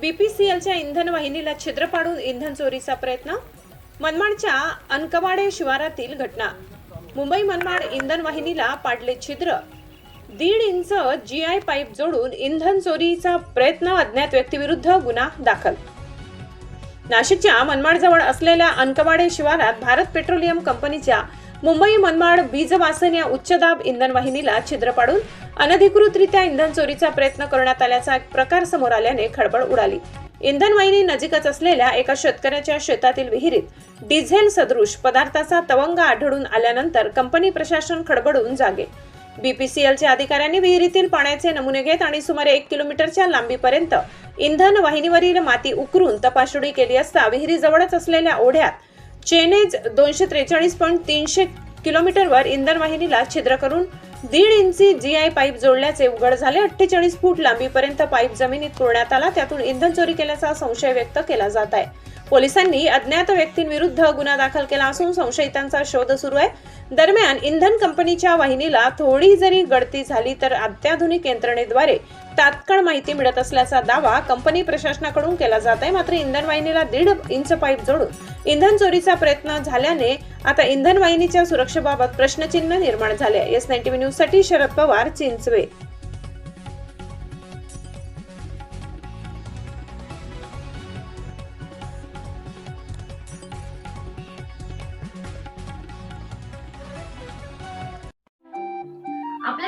बीपीसीएलच्या इंधन वाहिनीला छिद्र पाडून इंधन चोरीचा प्रयत्न? मनमाडच्या अनकवाडे शिवारातील घटना. मुंबई मनमाड इंधन वाहिनीला पाडले छिद्र. दीड इंच जी आय पाईप जोडून इंधन चोरीचा प्रयत्न अज्ञात व्यक्तीविरुद्ध गुन्हा दाखल. नाशिकच्या मनमाडजवळ असलेल्या अनकवाडे शिवारात भारत पेट्रोलियम कंपनीच्या मुंबई मनमाड बीजवासन या उच्चदाब इंधन वाहिनीला छिद्र पाडून अनधिकृतरित्या इंधन चोरीचा प्रयत्न करण्यात आल्याचा एक प्रकार समोर आल्याने खळबळ उडाली. इंधन वाहिनी नजीकच असलेल्या एका शेतकऱ्याच्या शेतातील विहिरीत डिझेल सदृश पदार्थाचा तवंगा आढळून आल्यानंतर कंपनी प्रशासन खडबडून जागे. बीपीसीएलच्या अधिकाऱ्यांनी विहिरीतील पाण्याचे नमुने घेत आणि सुमारे एक किलोमीटरच्या लांबीपर्यंत इंधन वाहिनीवरील माती उकरून तपासणी केली असता विहिरीजवळच असलेल्या ओढ्यात चेनेज दोनशे त्रेचाळीस पॉईंट तीनशे किलोमीटरवर इंधन वाहिनीला छिद्र करून दीड इंची जी आय पाईप जोडल्याचे उघड झाले. अठ्ठेचाळीस फूट लांबीपर्यंत पाईप जमिनीत पुरण्यात आला. त्यातून इंधन चोरी केल्याचा संशय व्यक्त केला जात आहे. पोलिसांनी अज्ञात व्यक्तींविरुद्ध गुन्हा दाखल केला असून संशयितांचा शोध सुरू आहे. दरम्यान इंधन कंपनीच्या वाहिनीला थोडी जरी गळती झाली तर अत्याधुनिक यंत्रणेद्वारे तात्काळ माहिती मिळत असल्याचा दावा कंपनी प्रशासनाकडून केला जात आहे. मात्र इंधन वाहिनीला दीड इंच पाईप जोडून इंधन चोरीचा प्रयत्न झाल्याने आता इंधन वाहिनीच्या सुरक्षेबाबत प्रश्नचिन्ह निर्माण झाले आहे. एस नाईन्टी न्यूजसाठी शरद पवार चिंचवे.